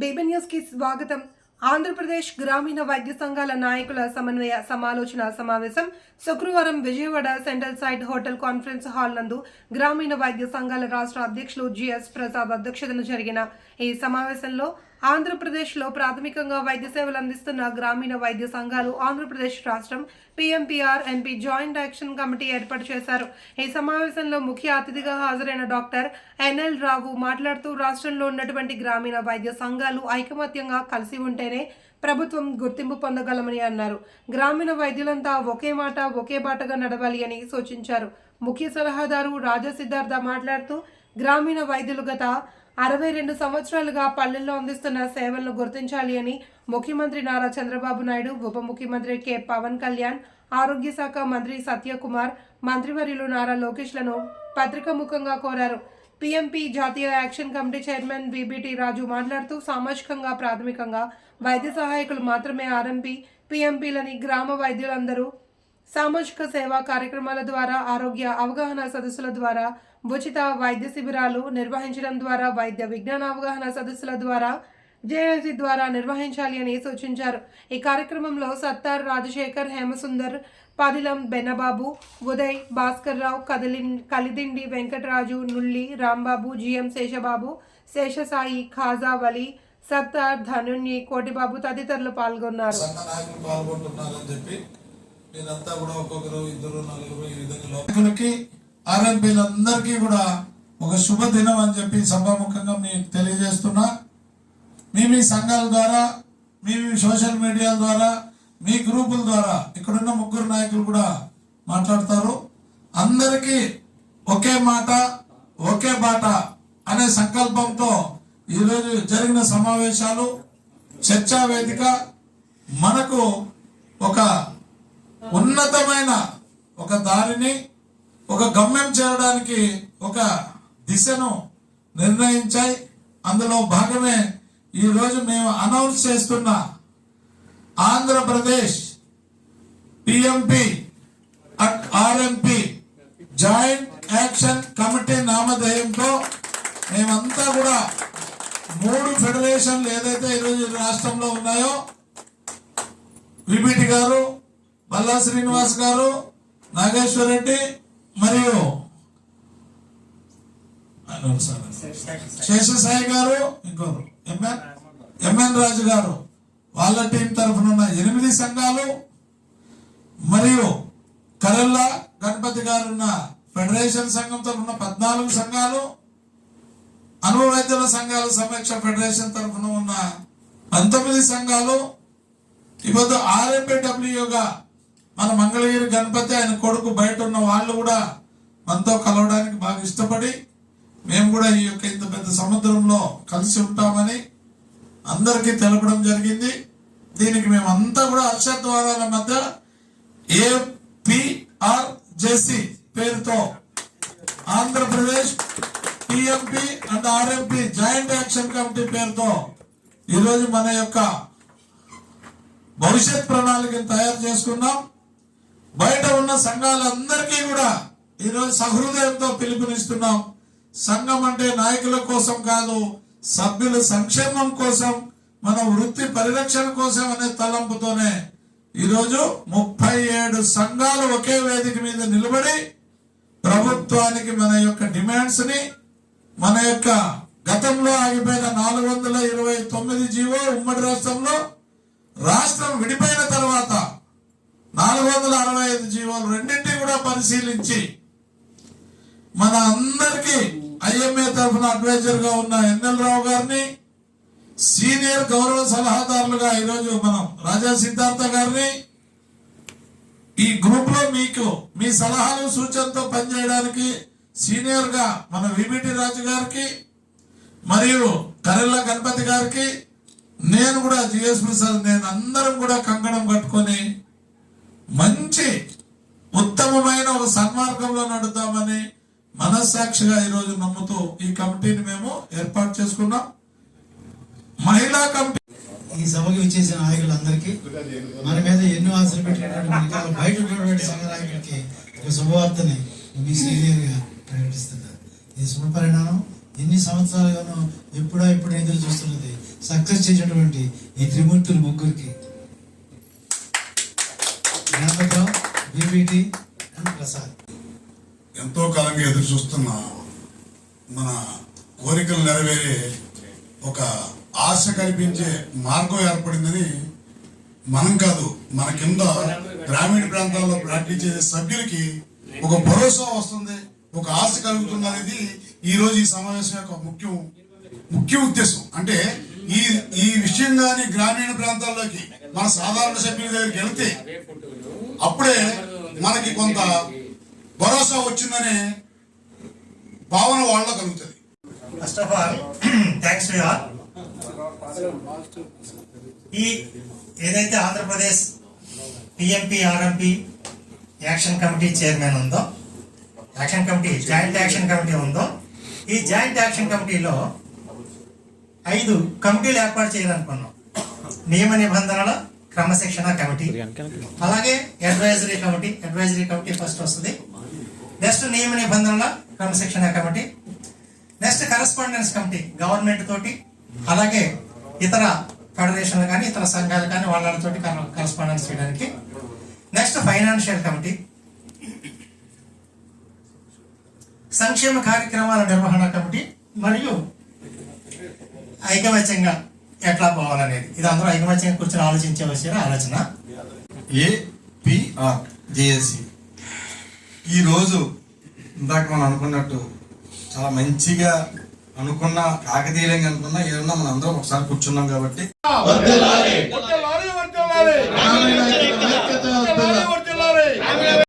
BB న్యూస్కి స్వాగతం. ఆంధ్రప్రదేశ్ గ్రామీణ వైద్య సంఘాల నాయకుల సమన్వయ సమాలోచన సమావేశం శుక్రవారం Vijayawada central side hotel conference hall నందు గ్రామీణ వైద్య సంఘాల రాష్ట్ర అధ్యక్షులు జిఎస్ ప్రసాద్ అధ్యక్షతన జరిగిన ఈ సమావేశంలో ఆంధ్రప్రదేశ్లో ప్రాథమికంగా వైద్య సేవలు అందిస్తున్న గ్రామీణ వైద్య సంఘాలు ఆంధ్రప్రదేశ్ రాష్ట్రం PMPR NP joint action committee ఏర్పాటు చేశారు. ఈ సమావేశంలో ముఖ్య అతిథిగా హాజరైన డాక్టర్ ఎన్ఎల్ రావు మాట్లాడుతూ రాష్ట్రంలో ఉన్నటువంటి గ్రామీణ వైద్య సంఘాలు ఐకమత్యంగా కలిసి ఉంటేనే ప్రభుత్వం గుర్తింపు పొందగలమని అన్నారు. గ్రామీణ వైద్యులంతా ఒకే మాట ఒకే బాటగా నడవాలి అని సూచించారు. ముఖ్య సలహాదారు రాజా సిద్ధార్థ మాట్లాడుతూ గ్రామీణ వైద్యులు గత అరవై రెండు సంవత్సరాలుగా పల్లెల్లో అందిస్తున్న సేవలను గుర్తించాలి అని ముఖ్యమంత్రి నారా చంద్రబాబు నాయుడు ఉప ముఖ్యమంత్రి కె. పవన్ కళ్యాణ్ ఆరోగ్య శాఖ మంత్రి సత్యకుమార్ మంత్రివర్యులు నారా లోకేష్లను పత్రికాముఖంగా కోరారు. పిఎంపీ జాతీయ action committee chairman BBT Raju మాట్లాడుతూ సామాజికంగా ప్రాథమికంగా వైద్య సహాయకులు మాత్రమే ఆర్ఎంపీ పీఎంపీలని గ్రామ వైద్యులందరూ సామాజిక సేవా కార్యక్రమాల ద్వారా ఆరోగ్య అవగాహన సదస్సుల ద్వారా ఉచిత వైద్య శిబిరాలు నిర్వహించడం ద్వారా వైద్య విజ్ఞాన అవగాహన సదస్సుల ద్వారా జేఏసీ ద్వారా నిర్వహించాలి అని సూచించారు. ఈ కార్యక్రమంలో సత్తార్ రాజశేఖర్ హేమసుందర్ పాదిలం బెన్నబాబు ఉదయ్ భాస్కర్ రావు కదిలి కలిదిండి వెంకటరాజు నుల్లి రాంబాబు జిఎం శేషబాబు శేషసాయి ఖాజా వలి సత్తార్ ధనుణ్ణి కోటిబాబు తదితరులు పాల్గొన్నారు. సంఘ మీరంతా కూడా ఒక్కొక్కరు ఇద్దరు నలుగురు ఈ విధంగా ఆర్ఎంపీలందరికీ కూడా ఒక శుభదినం అని చెప్పి సభాముఖంగా మీకు తెలియజేస్తున్నా. మీ మీ సంఘాల ద్వారా మీ మీ సోషల్ మీడియా ద్వారా మీ గ్రూపుల ద్వారా ఇక్కడున్న ముగ్గురు నాయకులు కూడా మాట్లాడతారు. అందరికీ ఒకే మాట ఒకే బాట అనే సంకల్పంతో ఈరోజు జరిగిన సమావేశాలు చర్చా వేదిక మనకు ఒక ఉన్నతమైన ఒక దారిని ఒక గమ్యం చేరడానికి ఒక దిశను నిర్ణయించాయి. అందులో భాగమే ఈరోజు మేము అనౌన్స్ చేస్తున్న Andhra Pradesh PMP at RMP joint action committee నామధేయంతో మేమంతా కూడా మూడు ఫెడరేషన్లు ఏదైతే ఈరోజు రాష్ట్రంలో ఉన్నాయో విబిటి గారు బల్లా శ్రీనివాస్ గారు నాగేశ్వర్ రెడ్డి మరియు శేషసాయి గారు ఇంకోరు. ఎంఎన్ ఎంఎన్ రాజు గారు. వాళ్ళ టీం తరఫున ఉన్న ఎనిమిది సంఘాలు మరియు కరల్లా గణపతి గారున్న ఫెడరేషన్ సంఘం తరఫున పద్నాలుగు సంఘాలు అనుభవైద్యుల సంఘాల సమీక్ష ఫెడరేషన్ తరఫున ఉన్న పంతొమ్మిది సంఘాలు ఇప్పుడు ఆర్ఎంపీడబ్ల్యూగా మన మంగళగిరి గణపతి ఆయన కొడుకు బయట ఉన్న వాళ్ళు కూడా మనతో కలవడానికి బాగా ఇష్టపడి మేము కూడా ఈ యొక్క ఇంత పెద్ద సముద్రంలో కలిసి ఉంటామని అందరికీ తెలపడం జరిగింది. దీనికి మేము అంతా కూడా హర్షద్వారాల మధ్య ఏపీఆర్ జేసి పేరుతో Andhra Pradesh TMP and RMP joint action committee పేరుతో ఈరోజు మన యొక్క భవిష్యత్ ప్రణాళికను తయారు చేసుకున్నాం. బయట ఉన్న సంఘాలందరికీ కూడా ఈరోజు సహృదయంతో పిలుపునిస్తున్నాం. సంఘం అంటే నాయకుల కోసం కాదు సభ్యుల సంక్షేమం కోసం మన వృత్తి పరిరక్షణ కోసం అనే తలంపుతోనే ఈరోజు ముప్పై ఏడు సంఘాలు ఒకే వేదిక మీద నిలబడి ప్రభుత్వానికి మన యొక్క డిమాండ్స్ని మన యొక్క గతంలో ఆగిపోయిన నాలుగు వందల ఇరవై తొమ్మిది జీవో ఉమ్మడి రాష్ట్రంలో రాష్ట్రం విడిపోయిన తర్వాత నాలుగు వందల అరవై ఐదు జీవోలు రెండింటినీ కూడా పరిశీలించి మన అందరికి ఐఎంఏ తరఫున అడ్వైజర్గా ఉన్న ఎన్ఎల్ రావు గారిని సీనియర్ గౌరవ సలహాదారులుగా ఈరోజు మనం రాజా సిద్ధార్థ గారిని ఈ గ్రూప్లో మీకు మీ సలహాలు సూచనతో పనిచేయడానికి సీనియర్గా మన విబిటి రాజు గారికి మరియు కరెల్ల గణపతి గారికి నేను కూడా జిఎస్ ప్రసాద్ నేను అందరం కూడా కంకణం కట్టుకొని మంచి ఉత్తమమైన ఒక సన్మార్గంలో నడుద్దామని మనస్సాక్షిగా ఈరోజు నమ్ముతూ ఈ కమిటీని మేము ఏర్పాటు చేసుకున్నాం. మహిళా కమిటీ ఈ సభకి వచ్చేసిన నాయకులందరికీ మన మీద ఎన్నో ఆశలు పెట్టినటువంటి బయట ఉన్నటువంటి సంఘ నాయకులకి ఒక శుభవార్తని మీ సీనియర్గా ప్రకటిస్తున్నారు. ఈ శుభ పరిణామం. ఎన్ని సంవత్సరాలుగానో ఎప్పుడో ఎప్పుడు ఎదురు చూస్తున్నది సక్సెస్ చేసినటువంటి ఈ త్రిమూర్తులు ముగ్గురికి. గణపతిరావు బీబీటీ ప్రసాద్. ఎంతో కాలంగా ఎదురు చూస్తున్న మన కోరికలు నెరవేరే ఒక ఆశ కల్పించే మార్గం ఏర్పడిందని మనం కాదు మన కింద గ్రామీణ ప్రాంతాల్లో ప్రాక్టీస్ చేసే సభ్యులకి ఒక భరోసా వస్తుంది ఒక ఆశ కలుగుతుంది అనేది ఈ రోజు ఈ సమావేశం యొక్క ముఖ్యం ముఖ్య ఉద్దేశం. అంటే ఈ ఈ విషయం కానీ గ్రామీణ ప్రాంతాల్లోకి మన సాధారణ సభ్యుల దగ్గరికి వెళ్తే అప్పుడే మనకి కొంత భరోసా వచ్చిందనే భావన వాళ్ళ కలుగుతుంది. ఫస్ట్ ఆఫ్ ఆల్ థ్యాంక్స్ ఈ ఏదైతే Andhra Pradesh PMP RMP action committee chairman ఉందో action committee joint action committee ఉందో ఈ జాయింట్ యాక్షన్ కమిటీలో ఐదు కమిటీలు ఏర్పాటు చేయాలనుకున్నాం. నియమ నిబంధనల క్రమశిక్షణ కమిటీ. అలాగే advisory committee. Advisory committee first వస్తుంది. నెక్స్ట్ నియమ నిబంధనల క్రమశిక్షణ committee. Next correspondence committee government తోటి అలాగే ఇతర ఫెడరేషన్లు కానీ ఇతర సంఘాలు కానీ వాళ్ళతోటి కరస్పాండెన్స్ చేయడానికి. Next financial committee. సంక్షేమ కార్యక్రమాల నిర్వహణ కమిటీ. మరియు ఐకమత్యంగా ఎట్లా పోవాలనేది. ఇది అందరూ ఐకమత్యంగా కూర్చొని ఆలోచించవలసిన ఆలోచన. ఏపిఆర్ జేఏసి ఈరోజు ఇందాక మనం అనుకున్నట్టు చాలా మంచిగా అనుకున్న కాకతీయంగా అనుకున్నా ఏదన్నా మనం అందరం ఒకసారి కూర్చున్నాం కాబట్టి.